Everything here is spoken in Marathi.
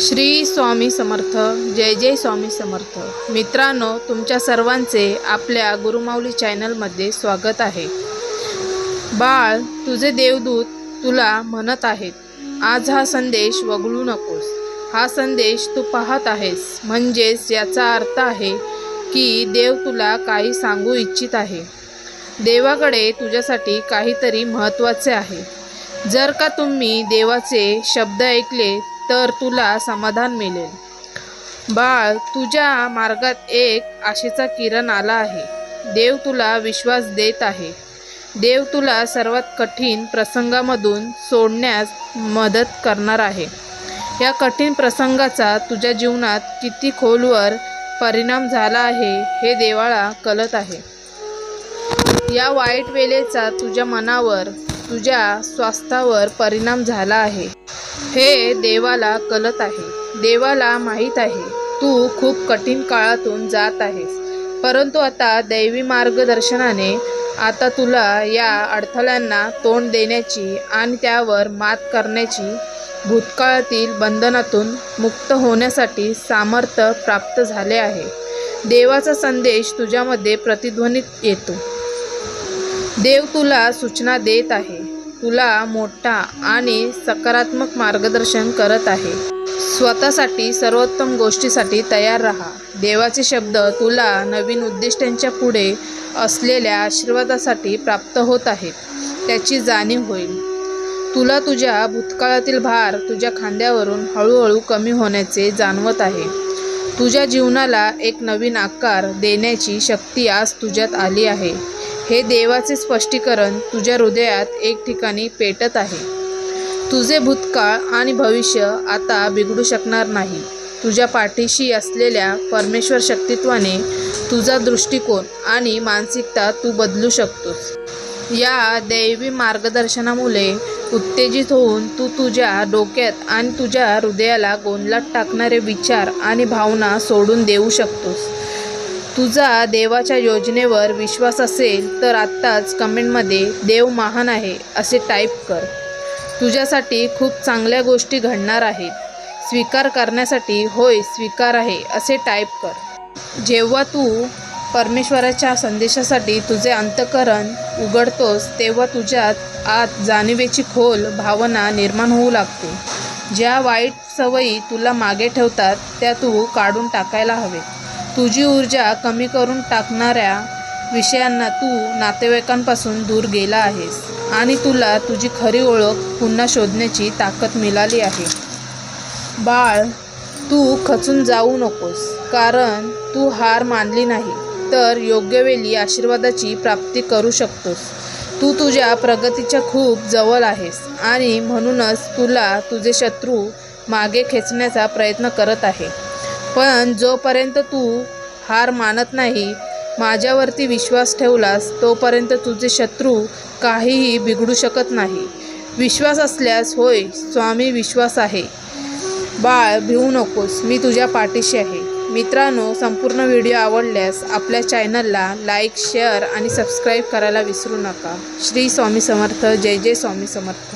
श्री स्वामी समर्थ जय जय स्वामी समर्थ. मित्रांनो तुमच्या सर्वांचे आपल्या गुरुमाऊली चॅनलमध्ये स्वागत आहे. बाळ तुझे देवदूत तुला म्हणत आहेत आज हा संदेश वगळू नकोस. हा संदेश तू पाहत आहेस. म्हणजेच याचा अर्थ आहे की देव तुला काही सांगू इच्छित आहे. देवाकडे तुझ्यासाठी काहीतरी महत्त्वाचे आहे. जर का तुम्ही देवाचे शब्द ऐकले तर तुला समाधान मिळेल. बाळ तुझ्या मार्गात एक आशेचा किरण आला आहे. देव तुला विश्वास देत आहे. देव तुला सर्वात कठीण प्रसंगामधून सोडण्यास मदत करणार आहे. या कठीण प्रसंगाचा तुझ्या जीवनात किती खोलवर परिणाम झाला आहे हे देवाळा कळत आहे. या वाईट वेळेचा तुझ्या मनावर तुझ्या स्वास्थ्यावर परिणाम झाला आहे. हे देवाला कळत आहे. देवाला माहीत आहे. तू खूप कठीण काळातून जात आहेस. परंतु आता दैवी मार्गदर्शनाने आता तुला या अडथळ्यांना तोंड देण्याची आणि त्यावर मात करण्याची भूतकाळातील बंधनातून मुक्त होण्यासाठी सामर्थ्य प्राप्त झाले आहे. देवाचा संदेश तुझ्यामध्ये प्रतिध्वनित येतो. देव तुला सूचना देत आहे. तुला मोठा आणि सकारात्मक मार्गदर्शन करत आहे. स्वतःसाठी सर्वोत्तम गोष्टीसाठी तयार राहा. देवाचे शब्द तुला नवीन उद्दिष्टांच्या पुढे असलेल्या आशीर्वादासाठी प्राप्त होत आहेत. त्याची जाणीव होईल. तुला तुझ्या भूतकाळातील भार तुझ्या खांद्यावरून हळूहळू कमी होण्याचे जाणवत आहे. तुझ्या जीवनाला एक नवीन आकार देण्याची शक्ती आज तुझ्यात आली आहे. हे देवाचे स्पष्टीकरण तुझ्या हृदयात एक ठिकाणी पेटत आहे. तुझे भूतकाळ आणि भविष्य आता बिघडू शकणार नाही. तुझ्या पाठीशी असलेल्या परमेश्वर शक्तित्वाने तुझा दृष्टिकोन आणि मानसिकता तू बदलू शकतोस. या दैवी मार्गदर्शनामुळे उत्तेजित होऊन तू तुझ्या डोक्यात आणि तुझ्या हृदयाला गोंधळात टाकणारे विचार आणि भावना सोडून देऊ शकतोस. तुझा देवाच्या योजनेवर विश्वास असेल तर आत्ताच कमेंटमध्ये देव महान आहे असे टाईप कर. तुझ्यासाठी खूप चांगल्या गोष्टी घडणार आहेत. स्वीकार करण्यासाठी होय स्वीकार आहे असे टाईप कर. जेव्हा तू परमेश्वराच्या संदेशासाठी तुझे अंतकरण उघडतोस तेव्हा तुझ्यात आत जाणिवेची खोल भावना निर्माण होऊ लागते. ज्या वाईट सवयी तुला मागे ठेवतात त्या तू काढून टाकायला हवे तुझी ऊर्जा कमी करून टाकणाऱ्या विषयांना तू नातेवाईकांपासून दूर गेला आहेस आणि तुला तुझी खरी ओळख पुन्हा शोधण्याची ताकद मिळाली आहे. बाळ तू खचून जाऊ नकोस कारण तू हार मानली नाही तर योग्य वेळी आशीर्वादाची प्राप्ती करू शकतोस. तू तुझ्या प्रगतीच्या खूप जवळ आहेस आणि म्हणूनच तुला तुझे शत्रू मागे खेचण्याचा प्रयत्न करत आहे. पण जोपर्यंत तू हार मानत नाही माझ्यावरती विश्वास ठेवलास तोपर्यंत तुझे शत्रू काहीही बिघडू शकत नाही. विश्वास असल्यास होय स्वामी विश्वास आहे. बाळ भिवू नकोस मी तुझ्या पाठीशी आहे. मित्रांनो संपूर्ण व्हिडिओ आवडल्यास आपल्या चॅनलला लाईक शेअर आणि सबस्क्राईब करायला विसरू नका. श्री स्वामी समर्थ जय जय स्वामी समर्थ.